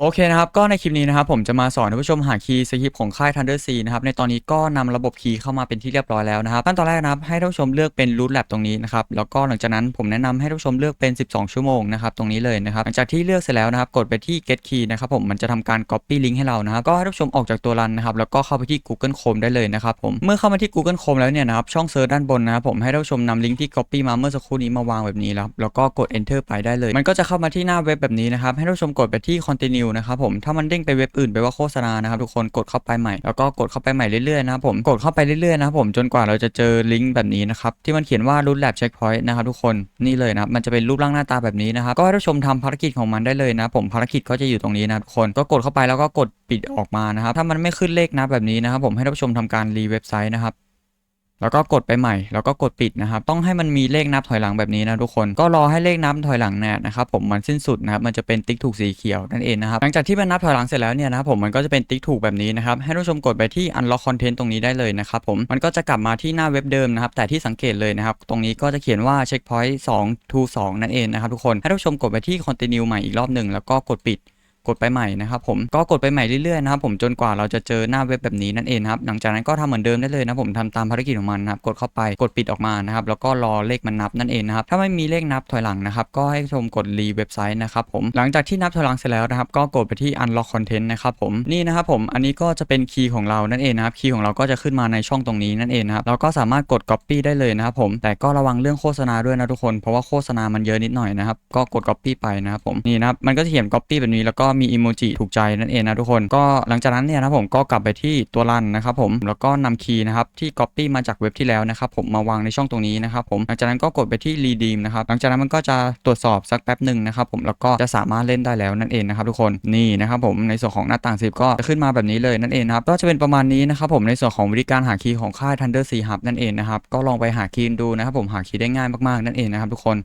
โอเคนะครับ ก็ในคลิปนี้นะครับ ผมจะมาสอนท่านผู้ชมหาคีย์สคริปต์ของค่าย Thunder Sea นะครับ ในตอนนี้ก็นำระบบคีย์เข้ามาเป็นที่เรียบร้อยแล้วนะครับขั้นตอนแรกนะครับ ให้ท่านผู้ชมเลือกเป็น root lab ตรงนี้นะครับ แล้วก็หลังจากนั้นผมแนะนำให้ท่านผู้ชมเลือกเป็น 12 ชั่วโมงนะครับ ตรงนี้เลยนะครับ หลังจากที่เลือกเสร็จแล้วนะครับ กดไปที่ get key นะครับผม มันจะทำการ copy link ให้เรานะครับ ก็ให้ท่านผู้ชมออกจากตัวรันนะครับ แล้วก็เข้าไปที่ Google Chrome ได้เลยนะครับผม เมื่อเข้ามาที่ Google Chrome แล้วเนี่ยนะครับ ช่องเซิร์ชด้านบนนะครับผม ให้ท่านผู้ชมนำลิงก์ที่ copy มาเมื่อสักครู่นี้มาวางแบบนี้แล้วแล้วก็กด enter ไปได้เลย มันก็จะเข้ามาที่หน้าเว็บแบบนี้นะครับให้ท่านผู้ชมกดไปที่ continue นะครับผมถ้ามันเด้งไปเว็บอื่นไปว่าโฆษณานะครับทุกคนกดเข้าไปใหม่แล้วก็กดเข้าไปใหม่เรื่อยๆนะครับผมกดเข้าไปเรื่อยๆนะครับผมจนกว่าเราจะเจอลิงก์แบบนี้นะครับที่มันเขียนว่า root lab checkpoint นะครับทุกคนนี่เลยนะครับมันจะเป็นรูปร่างหน้าตาแบบนี้นะครับก็ให้ท่านผู้ชมทำภารกิจของมันได้เลยนะผมภารกิจก็จะอยู่ตรงนี้นะทุกคนก็กดเข้าไปแล้วก็กดปิดออกมานะครับถ้ามันไม่ขึ้นเลขนะแบบนี้นะครับผมให้ท่านผู้ชมทำการรีเว็บไซต์นะครับ แล้วก็กดไปใหม่ แล้วก็กดปิดนะครับ ต้องให้มันมีเลขนับถอยหลังแบบนี้นะทุกคน ก็รอให้เลขนับถอยหลังเนี่ยนะครับผมมันสิ้นสุดนะครับ มันจะเป็นติ๊กถูกสีเขียวนั่นเองนะครับ หลังจากที่มันนับถอยหลังเสร็จแล้วเนี่ยนะครับผมมันก็จะเป็นติ๊กถูกแบบนี้นะครับ ให้ท่านผู้ชมกดไปที่ unlock content ตรงนี้ได้เลยนะครับผม มันก็จะกลับมาที่หน้าเว็บเดิมนะครับ แต่ที่สังเกตเลยนะครับ ตรงนี้ก็จะเขียนว่า checkpoint 2 to 2นั่นเองนะครับทุกคน ให้ท่านผู้ชมกดไปที่ continue ใหม่อีกรอบหนึ่งแล้วก็กดปิด กดไปใหม่นะครับผมก็กดไปใหม่เรื่อยๆนะครับผมจนกว่าเราจะเจอหน้าเว็บแบบนี้นั่นเองครับหลังจากนั้นก็ทำเหมือนเดิมได้เลยนะผมทำตามภารกิจของมันนะครับกดเข้าไปกดปิดออกมานะครับแล้วก็รอเลขมันนับนั่นเองนะครับถ้าไม่มีเลขนับถอยหลังนะครับก็ให้ชมกดรีเว็บไซต์นะครับผมหลังจากที่นับถอยหลังเสร็จแล้วนะครับก็กดไปที่ unlock content นะครับผมนี่นะครับผมอันนี้ก็จะเป็นคีย์ของเรานั่นเองนะครับคีย์ของเราก็จะขึ้นมาในช่องตรงนี้นั่นเองนะครับเราก็สามารถกด copy ได้เลยนะครับผมแต่ก็ระวังเรื่องโฆษณาด้วยนะทุกคน เพราะว่าโฆษณามันเยอะนิดหน่อยนะครับก็กด copy ไปนะครับผมนี่นะครับมันก็จะเขียน copy แบบนี้แล้วก็มีอีโมจิถูกใจนั่นเองนะทุกคนก็หลังจากนั้นเนี่ยนะผมก็กลับไปที่ตัวรันนะครับผมแล้วก็นำคีย์นะครับที่ copy มาจากเว็บที่แล้วนะครับผมมาวางในช่องตรงนี้นะครับผมหลังจากนั้นก็กดไปที่ redeem นะครับหลังจากนั้นมันก็จะตรวจสอบสักแป๊บหนึ่งนะครับผมแล้วก็จะสามารถเล่นได้แล้วนั่นเองนะครับทุกคนนี่นะครับผมในส่วนของหน้าต่างสิบก็จะขึ้นมาแบบนี้เลยนั่นเองครับก็จะเป็นประมาณนี้นะครับผมในส่วนของวิธีการหาคีย์ของค่าย Thunder Sea Hub นั่นเองนะครับก็ลองไปหาคีย์ดูนะครับผมหาคีย์ได้ง่ายมากๆนั่นเองนะครับทุกคน